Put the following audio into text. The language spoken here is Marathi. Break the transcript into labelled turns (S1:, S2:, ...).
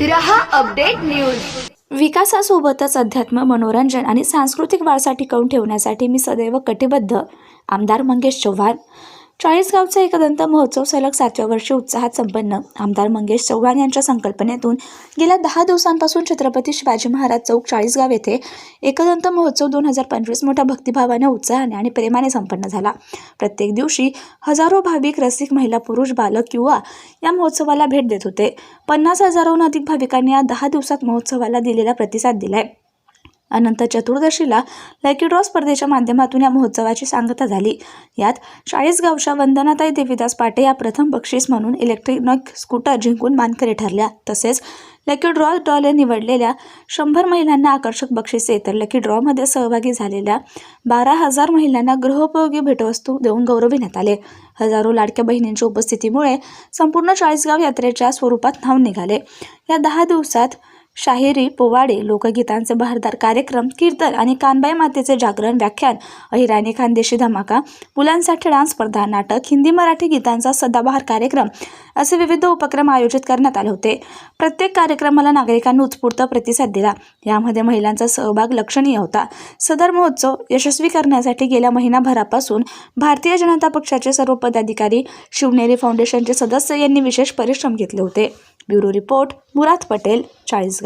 S1: रहा अपडेट न्यूज. विकासासोबतच अध्यात्म मनोरंजन आणि सांस्कृतिक वारसा टिकवून ठेवण्यासाठी मी सदैव कटिबद्ध. आमदार मंगेश चव्हाण. चाळीसगावचा एकदंत महोत्सव सलग सातव्या वर्षी उत्साहात संपन्न. आमदार मंगेश चव्हाण यांच्या संकल्पनेतून गेल्या दहा दिवसांपासून छत्रपती शिवाजी महाराज चौक चाळीसगाव येथे एकदंत महोत्सव दोन हजार पंचवीस मोठ्या भक्तिभावाने उत्साहाने आणि प्रेमाने संपन्न झाला. प्रत्येक दिवशी हजारो भाविक रसिक महिला पुरुष बालक युवा या महोत्सवाला भेट देत होते. पन्नास हजाराहून अधिक भाविकांनी या दहा दिवसात महोत्सवाला दिलेला प्रतिसाद दिलाय. अनंत चतुर्दशीला लकी ड्रॉ स्पर्धेच्या माध्यमातून या महोत्सवाची सांगता झाली. यात चाळीसगावच्या वंदनाताई देवीदास पाटे या प्रथम बक्षीस म्हणून इलेक्ट्रॉनिक स्कूटर जिंकून मानकरी ठरल्या. तसेच लकी ड्रॉ ड्रॉले निवडलेल्या शंभर महिलांना आकर्षक बक्षिसे तर लकी ड्रॉमध्ये सहभागी झालेल्या बारा हजार महिलांना गृहोपयोगी भेटवस्तू देऊन गौरविण्यात आले. हजारो लाडक्या बहिणींच्या उपस्थितीमुळे संपूर्ण चाळीसगाव यात्रेच्या स्वरूपात नाव निघाले. या दहा दिवसात शाहिरी पोवाडे लोकगीतांचे बहारदार कार्यक्रम कीर्तन आणि कानबाई मातेचे जागरण व्याख्यान अहिराणी खानदेशी धमाका मुलांसाठी डान्स स्पर्धा नाटक हिंदी मराठी गीतांचा सदाबहार कार्यक्रम असे विविध उपक्रम आयोजित करण्यात आले होते. प्रत्येक कार्यक्रमाला नागरिकांनी उत्स्फूर्त प्रतिसाद दिला. यामध्ये महिलांचा सहभाग लक्षणीय होता. सदर महोत्सव यशस्वी करण्यासाठी गेल्या महिनाभरापासून भारतीय जनता पक्षाचे सर्व पदाधिकारी शिवनेरी फाउंडेशनचे सदस्य यांनी विशेष परिश्रम घेतले होते. Bureau report Murad Patel Chalisgaon